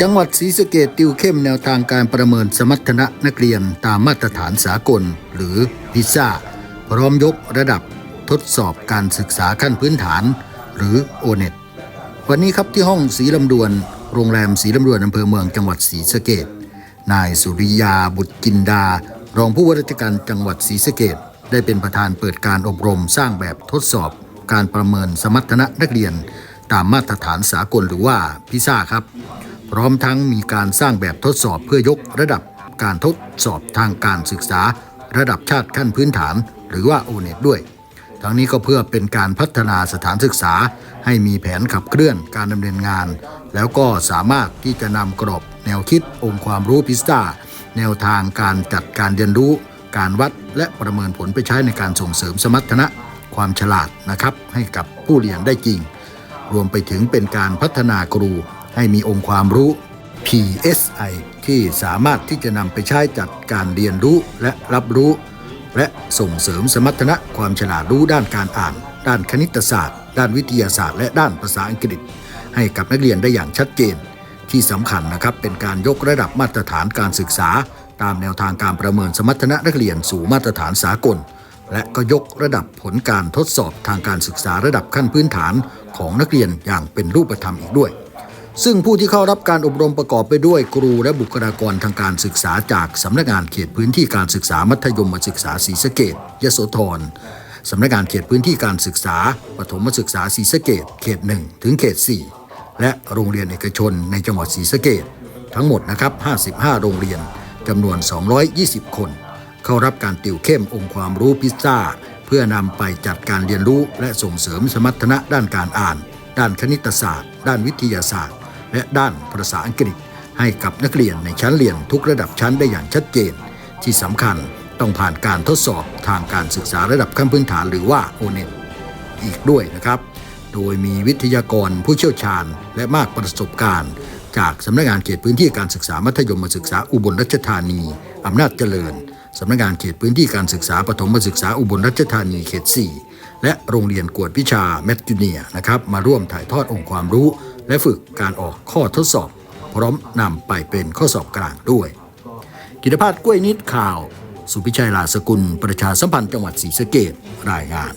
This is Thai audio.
จังหวัดศรีสะเกดติวเข้มแนวทางการประเมินสมรรถนะนักเรียนตามมาตรฐานสากล หรือพิซซ่าพร้อมยกระดับทดสอบการศึกษาขั้นพื้นฐาน หรือโอเน็ตวันนี้ครับที่ห้องศรีลำดวน โรงแรมศรีลำดวนอำเภอเมืองจังหวัดศรีสะเกดนายสุริยาบุตรจินดา รองผู้ว่าราชการจังหวัดศรีสะเกดได้เป็นประธานเปิดการอบรมสร้างแบบทดสอบการประเมินสมรรถนะนักเรียน ตามมาตรฐานสากลหรือว่าพิซ่าครับ พร้อมทั้งมีการสร้างแบบทดสอบเพื่อยกระดับการทดสอบทางการศึกษา ระดับชาติขั้นพื้นฐาน หรือว่าโอเน็ตด้วย ทั้งนี้ก็เพื่อเป็นการพัฒนาสถานศึกษา ให้มีแผนขับเคลื่อนการดำเนินงาน แล้วก็สามารถที่จะนำกรอบแนวคิดองค์ความรู้พิซซ่าแนวทางการจัดการเรียนรู้ การวัดและประเมินผลไปใช้ในการส่งเสริมสมรรถนะ ความฉลาดนะครับ ให้กับผู้เรียนได้จริง รวมไปถึงเป็นการพัฒนาครู ให้มีองค์ความรู้ PSI ที่สามารถที่จะนำไปใช้จัดการเรียนรู้และรับรู้ และส่งเสริมสมรรถนะความฉลาดรู้ด้านการอ่าน ด้านคณิตศาสตร์ ด้านวิทยาศาสตร์ และด้านภาษาอังกฤษ ให้กับนักเรียนได้อย่างชัดเจน ที่สำคัญนะครับเป็นการยกระดับมาตรฐานการศึกษา ตามแนวทางการประเมินสมรรถนะนักเรียนสู่มาตรฐานสากล และก็ยกระดับผลการทดสอบทางการศึกษาระดับขั้นพื้นฐานของนักเรียนอย่างเป็นรูปธรรมอีกด้วย ซึ่งผู้ที่เข้ารับการอบรมประกอบไปด้วยครูและบุคลากรทางการศึกษาจากสำนักงานเขตพื้นที่การศึกษามัธยมศึกษาศรีสะเกดยโสธรสำนักงานเขตพื้นที่การศึกษาปฐมศึกษาศรีสะเกดเขต 1 ถึงเขต 4 และโรงเรียนเอกชนในจังหวัดศรีสะเกดทั้งหมดนะครับ 55 โรงเรียนจำนวน 220 คน เข้ารับการติวเข้มองค์ความรู้พิซซ่า เพื่อนำไปจัดการเรียนรู้และส่งเสริมสมรรถนะด้านการอ่าน ด้านคณิตศาสตร์ ด้านวิทยาศาสตร์ และด้านภาษาอังกฤษ ให้กับนักเรียนในชั้นเรียนทุกระดับชั้นได้อย่างชัดเจน ที่สำคัญต้องผ่านการทดสอบทางการศึกษาระดับขั้นพื้นฐานหรือว่า o n e t อีกด้วยนะครับ โดยมีวิทยากรผู้เชี่ยวชาญและมากประสบการณ์ จากสำนักงานเขตพื้นที่การศึกษามัธยมศึกษาอุบลราชธานีอำนาจเจริญสำนักงานเขตพื้นที่การศึกษาปฐมศึกษาอุบลราชธานีเขต 4 และโรงเรียนกวดวิชาแมทจูเนียนะครับมาร่วมถ่ายทอดองค์ความรู้ และฝึกการออกข้อทดสอบ พร้อมนำไปเป็นข้อสอบกลางด้วย กิตภาพกล้วยนิดข่าว สุพิชัยลาสกุล ประชาสัมพันธ์จังหวัดศรีสะเกดรายงาน